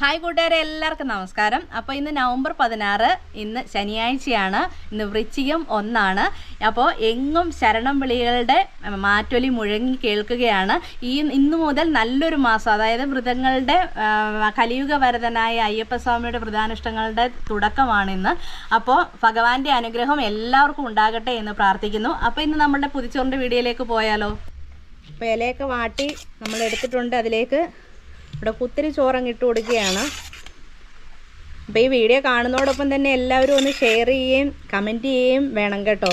Hi കൂട്ടുകാരെ എല്ലാവർക്കും നമസ്കാരം. അപ്പോൾ ഇന്ന് നവംബർ പതിനാറ് ഇന്ന് ശനിയാഴ്ചയാണ്. ഇന്ന് വൃശ്ചികം ഒന്നാണ്. അപ്പോൾ എങ്ങും ശരണം വിളികളുടെ മാറ്റൊലി മുഴങ്ങി കേൾക്കുകയാണ്. ഈ ഇന്നു മുതൽ നല്ലൊരു മാസം അതായത് വ്രതങ്ങളുടെ കലിയുഗ വരതനായ അയ്യപ്പസ്വാമിയുടെ വ്രതാനുഷ്ഠങ്ങളുടെ തുടക്കമാണിന്ന് അപ്പോൾ ഭഗവാന്റെ അനുഗ്രഹം എല്ലാവർക്കും ഉണ്ടാകട്ടെ എന്ന് പ്രാർത്ഥിക്കുന്നു. അപ്പോൾ ഇന്ന് നമ്മുടെ പുതിച്ചോറിന്റെ വീഡിയോയിലേക്ക് പോയാലോ? അപ്പോൾ ഇലയൊക്കെ വാട്ടി നമ്മൾ എടുത്തിട്ടുണ്ട്. അതിലേക്ക് ഇവിടെ കുത്തിരി ചോറങ്ങ് ഇട്ട് കൊടുക്കുകയാണ്. അപ്പോൾ ഈ വീഡിയോ കാണുന്നതോടൊപ്പം തന്നെ എല്ലാവരും ഒന്ന് ഷെയർ ചെയ്യുകയും കമന്റ് ചെയ്യുകയും വേണം കേട്ടോ.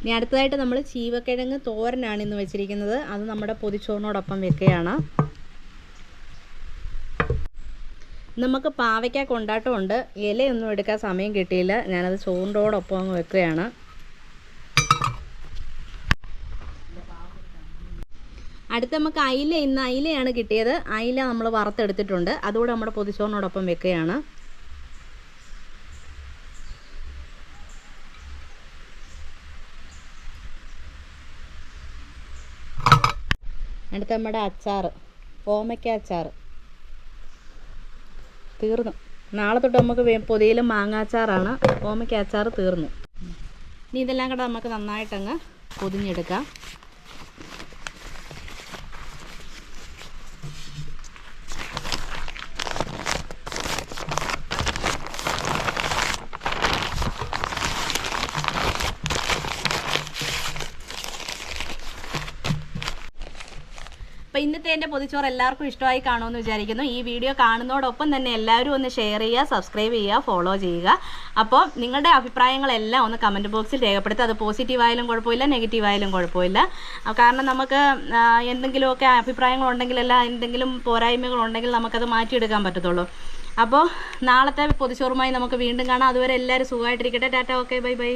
ഇനി അടുത്തതായിട്ട് നമ്മൾ ചീവക്കിഴങ്ങ് തോരനാണ് ഇന്ന് വെച്ചിരിക്കുന്നത്. അത് നമ്മുടെ പൊതിച്ചോറിനോടൊപ്പം വെക്കുകയാണ്. നമുക്ക് പാവയ്ക്ക കൊണ്ടാട്ടമുണ്ട് ഇലയൊന്നും എടുക്കാൻ സമയം കിട്ടിയില്ല. ഞാനത് ചോറിന്റോടൊപ്പം അങ്ങ് വെക്കുകയാണ്. അടുത്ത നമുക്ക് അയില ഇന്ന് അയിലയാണ് കിട്ടിയത്. അയില നമ്മൾ വറുത്തെടുത്തിട്ടുണ്ട്. അതുകൂടെ നമ്മുടെ പൊതിച്ചോറിനോടൊപ്പം വെക്കുകയാണ്. അടുത്ത നമ്മുടെ അച്ചാർ ഓമയ്ക്ക അച്ചാർ. തീർന്നു. നാളെ തൊട്ട് നമുക്ക് പൊതിയിലും മാങ്ങാച്ചാറാണ് ഓമയ്ക്ക അച്ചാർ തീർന്നു. ഇനി ഇതെല്ലാം കൂടെ നമുക്ക് നന്നായിട്ടങ്ങ് പൊതിഞ്ഞെടുക്കാം. അപ്പോൾ ഇന്നത്തെ എന്റെ പൊതിച്ചോറ് എല്ലാവർക്കും ഇഷ്ടമായി കാണുമെന്ന് വിചാരിക്കുന്നു. ഈ വീഡിയോ കാണുന്നതോടൊപ്പം തന്നെ എല്ലാവരും ഒന്ന് ഷെയർ ചെയ്യുക സബ്സ്ക്രൈബ് ചെയ്യുക ഫോളോ ചെയ്യുക. അപ്പോൾ നിങ്ങളുടെ അഭിപ്രായങ്ങളെല്ലാം ഒന്ന് കമന്റ് ബോക്സിൽ രേഖപ്പെടുത്തുക. അത് പോസിറ്റീവ് ആയാലും കുഴപ്പമില്ല നെഗറ്റീവ് ആയാലും കുഴപ്പമില്ല. കാരണം നമുക്ക് എന്തെങ്കിലുമൊക്കെ അഭിപ്രായങ്ങളുണ്ടെങ്കിലല്ല എന്തെങ്കിലും പോരായ്മകളുണ്ടെങ്കിൽ നമുക്കത് മാറ്റിയെടുക്കാൻ പറ്റത്തുള്ളൂ. അപ്പോൾ നാളത്തെ പൊതിച്ചോറുമായി നമുക്ക് വീണ്ടും കാണാം. അതുവരെ എല്ലാവരും സുഖമായിട്ടിരിക്കട്ടെ. ടാറ്റ ഓക്കെ ബൈ ബൈ.